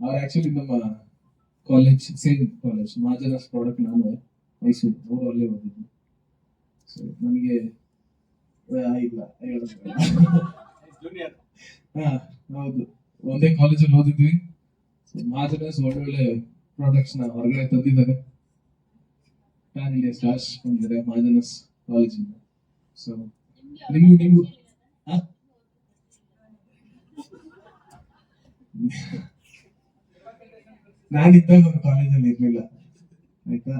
ಅವ್ರು ಆಕ್ಚುಲಿ ನಮ್ಮ college same college Mahajanas product ನಾನು ಮೈಸೂರು ಅವರು ಅಲ್ಲೇ ಓದಿದ್ದು ಸೊ ನನಗೆ ಇಲ್ಲ ಹೌದು. ಒಂದೇ ಕಾಲೇಜಲ್ಲಿ ಓದಿದ್ವಿ. ಸೊ ಮಹಾಜನಸ್ ಒಳ್ಳೆ ಒಳ್ಳೆ ಪ್ರಾಡಕ್ಟ್ಸ್ ಹೊರಗಡೆ ತಂದಿದ್ದಾರೆ. ಪ್ಯಾನ್ ಇಂಡಿಯಾ ಸ್ಟಾರ್ಸ್ ಬಂದಿದ್ದಾರೆ ಮಹಾಜನಸ್ ಕಾಲೇಜಿಂದ ಸೊ ನಿಮ್ಗೆ ನಿಮ್ಗೆ ನಾನಿದ್ದಾಗ ಅವ್ರ ಕಾಲೇಜಲ್ಲಿ ಇರ್ಲಿಲ್ಲ, ಆಯ್ತಾ?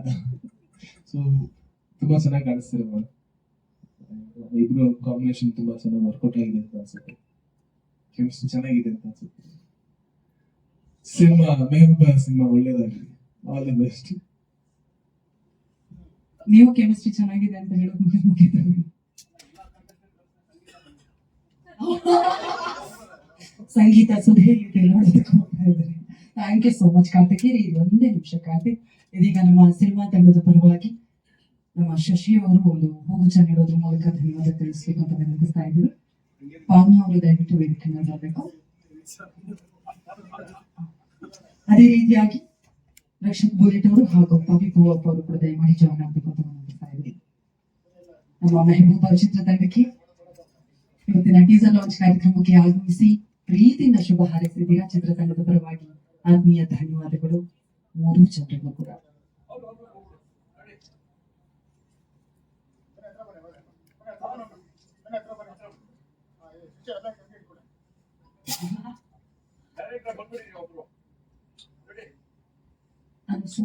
ಸೊ ತುಂಬಾ ಚೆನ್ನಾಗಿ ಕಾಣಿಸ್ತಿರ ಇಬ್ರು ಕಾಂಬಿನೇಷನ್ ತುಂಬಾ ಚೆನ್ನಾಗಿ ವರ್ಕೌಟ್ ಆಗಿದೆ ಅಂತ ಅನ್ಸುತ್ತೆ. ಕೆಮಿಸ್ಟ್ರಿ ಚೆನ್ನಾಗಿದೆ ಅಂತ ಅನ್ಸುತ್ತೆ. ಸಿನಿಮಾ, ಮೇಹಬೂಬ ಸಿನಿಮಾ ಒಳ್ಳೇದಾಗಿದೆ. ಆಲ್ ದಿ ಬೆಸ್ಟ್ ನೀವು ಕೆಮಿಸ್ಟ್ರಿ ಚೆನ್ನಾಗಿದೆ ಅಂತ ಹೇಳೋದು ಮುಗಿತು. ಸಂಗೀತ ಸುಧೆಯಲ್ಲಿ ನೋಡೋದಕ್ಕೆ ಹೋಗ್ತಾ ಇದ್ದಾರೆ ಥ್ಯಾಂಕ್ ಯು ಸೋ ಮಚ್ ಕಾರ್ತಿಕೇರಿ ಇದು ಒಂದೇ ನಿಮಿಷ ಕಾರ್ತಿಕ್ ಇದೀಗ ನಮ್ಮ ಸಿನಿಮಾ ತಂಡದ ಪರವಾಗಿ ನಮ್ಮ ಶಶಿ ಅವರು ಒಂದು ಹೂಗುಚ್ಛ ನೀಡೋದ್ರ ಮೂಲಕ ಧನ್ಯವಾದ ತಿಳಿಸ್ಬೇಕು ಅಂತ ನೆನಪಿಸ್ತಾ ಇದ್ರು ಪಾವನ ಅವರು ದಯವಿಟ್ಟು ವೇದಿಕೆ ಬರಬೇಕು. ಅದೇ ರೀತಿಯಾಗಿ ರಕ್ಷಕ್ ಬುಲೆಟ್ ಅವರು ಹಾಗೂ ಪವಿ ಪೂವಪ್ಪ ಅವರು ಕೂಡ ದಯಮಾಡಿ ಜಾಯ್ನ್ ಆಗ್ಬೇಕು ಅಂತ ನೆನಪಿಸ್ತಾ ಇದ್ದೀವಿ ನಮ್ಮ ಮೆಹಬೂಬ ಚಿತ್ರತಂಡಕ್ಕೆ ಇವತ್ತಿನ ಟೀಸರ್ ಲಾಂಚ್ ಕಾರ್ಯಕ್ರಮಕ್ಕೆ ಆಗಮಿಸಿ ಪ್ರೀತಿಯಿಂದ ಶುಭ ಹಾರೈಸಿದ್ದೀರಾ? ಚಿತ್ರತಂಡದ ಪರವಾಗಿ ಆತ್ಮೀಯ ಧನ್ಯವಾದಗಳು. ಮೂರು ಜನರಿಗೂ ಕೂಡ. ಅನಸು